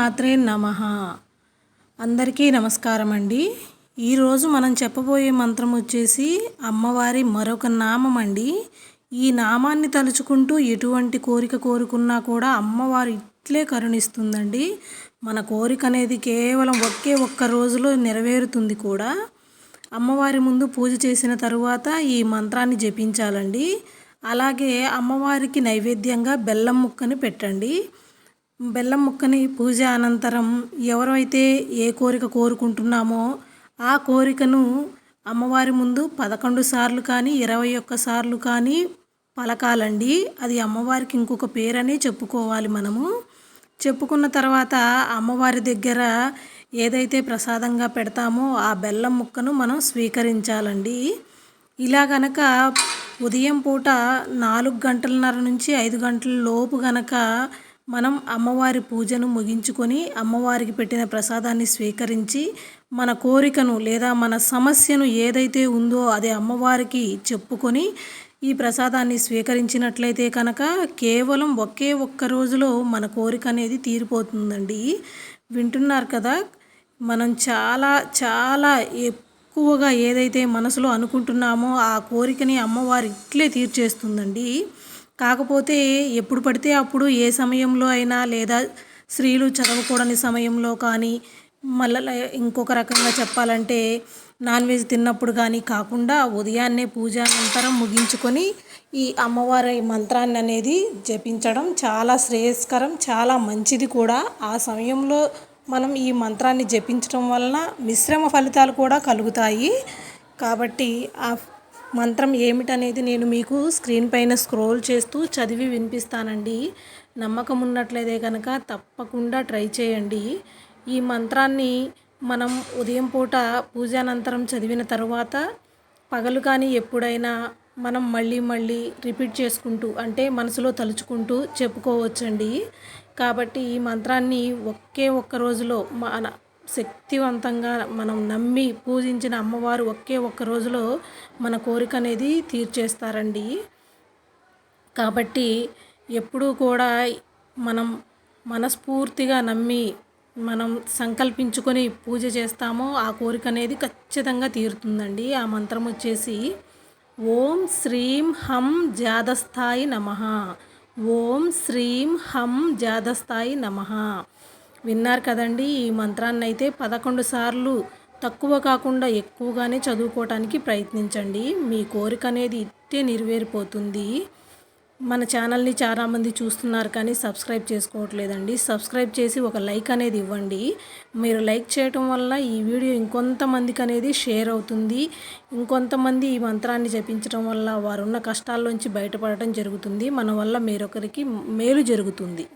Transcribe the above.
మాత్రే నమ. అందరికీ నమస్కారం అండి ఈరోజు మనం చెప్పబోయే మంత్రం వచ్చేసి అమ్మవారి మరొక నామం అండి ఈ నామాన్ని తలుచుకుంటూ ఎటువంటి కోరిక కోరుకున్నా కూడా అమ్మవారు ఇట్లే కరుణిస్తుందండి. మన కోరిక అనేది కేవలం ఒకే ఒక్క రోజులో నెరవేరుతుంది కూడా. అమ్మవారి ముందు పూజ చేసిన తరువాత ఈ మంత్రాన్ని జపించాలండి. అలాగే అమ్మవారికి నైవేద్యంగా బెల్లం ముక్కని పెట్టండి. బెల్లం ముక్కని పూజ అనంతరం ఎవరైతే ఏ కోరిక కోరుకుంటున్నామో ఆ కోరికను అమ్మవారి ముందు పదకొండు సార్లు కానీ ఇరవై ఒక్క సార్లు కానీ పలకాలండి. అది అమ్మవారికి ఇంకొక పేరని చెప్పుకోవాలి మనము. చెప్పుకున్న తర్వాత అమ్మవారి దగ్గర ఏదైతే ప్రసాదంగా పెడతామో ఆ బెల్లం ముక్కను మనం స్వీకరించాలండి. ఇలా గనక ఉదయం పూట నాలుగు గంటలన్నర నుంచి ఐదు గంటల లోపు గనక మనం అమ్మవారి పూజను ముగించుకొని అమ్మవారికి పెట్టిన ప్రసాదాన్ని స్వీకరించి మన కోరికను లేదా మన సమస్యను ఏదైతే ఉందో అది అమ్మవారికి చెప్పుకొని ఈ ప్రసాదాన్ని స్వీకరించినట్లయితే కనుక కేవలం ఒకే ఒక్క రోజులో మన కోరిక అనేది తీరిపోతుందండి. వింటున్నారు కదా? మనం చాలా చాలా ఎక్కువగా ఏదైతే మనసులో అనుకుంటున్నామో ఆ కోరికని అమ్మవారు ఇట్లే తీర్చేస్తుందండి. కాకపోతే ఎప్పుడు పడితే అప్పుడు ఏ సమయంలో అయినా లేదా స్త్రీలు చదవకూడని సమయంలో కానీ మళ్ళీ ఇంకొక రకంగా చెప్పాలంటే నాన్ వెజ్ తిన్నప్పుడు కానీ కాకుండా ఉదయాన్నే పూజ అనంతరం ముగించుకొని ఈ అమ్మవారి మంత్రాన్ని అనేది జపించడం చాలా శ్రేయస్కరం చాలా మంచిది కూడా. ఆ సమయంలో మనం ఈ మంత్రాన్ని జపించడం వలన మిశ్రమ ఫలితాలు కూడా కలుగుతాయి. కాబట్టి ఆ మంత్రం ఏమిటనేది నేను మీకు స్క్రీన్ పైన స్క్రోల్ చేస్తూ చదివి వినిపిస్తానండి. నమ్మకం ఉన్నట్లయితే కనుక తప్పకుండా ట్రై చేయండి. ఈ మంత్రాన్ని మనం ఉదయం పూట పూజానంతరం చదివిన తర్వాత పగలు కానీ ఎప్పుడైనా మనం మళ్ళీ మళ్ళీ రిపీట్ చేసుకుంటూ అంటే మనసులో తలుచుకుంటూ చెప్పుకోవచ్చండి. కాబట్టి ఈ మంత్రాన్ని ఒకే ఒక్క రోజులో మన శక్తివంతంగా మనం నమ్మి పూజించిన అమ్మవారు ఒకే ఒక్క రోజులో మన కోరిక అనేది తీర్చేస్తారండి. కాబట్టి ఎప్పుడూ కూడా మనం మనస్ఫూర్తిగా నమ్మి మనం సంకల్పించుకొని పూజ చేస్తామో ఆ కోరిక అనేది ఖచ్చితంగా తీరుతుందండి. ఆ మంత్రం వచ్చేసి ఓం శ్రీం హం జాదస్థాయి నమ. ఓం శ్రీం హం జాదస్థాయి నమ. విన్నారు కదండి. ఈ మంత్రాన్ని అయితే పదకొండు సార్లు తక్కువ కాకుండా ఎక్కువగానే చదువుకోవటానికి ప్రయత్నించండి. మీ కోరిక అనేది ఇట్టే నెరవేరిపోతుంది. మన ఛానల్ని చాలామంది చూస్తున్నారు కానీ సబ్స్క్రైబ్ చేసుకోవట్లేదండి. సబ్స్క్రైబ్ చేసి ఒక లైక్ అనేది ఇవ్వండి. మీరు లైక్ చేయటం వల్ల ఈ వీడియో ఇంకొంతమందికి అనేది షేర్ అవుతుంది. ఇంకొంతమంది ఈ మంత్రాన్ని జపించడం వల్ల వారున్న కష్టాల్లోంచి బయటపడటం జరుగుతుంది. మన వల్ల మీరొకరికి మేలు జరుగుతుంది.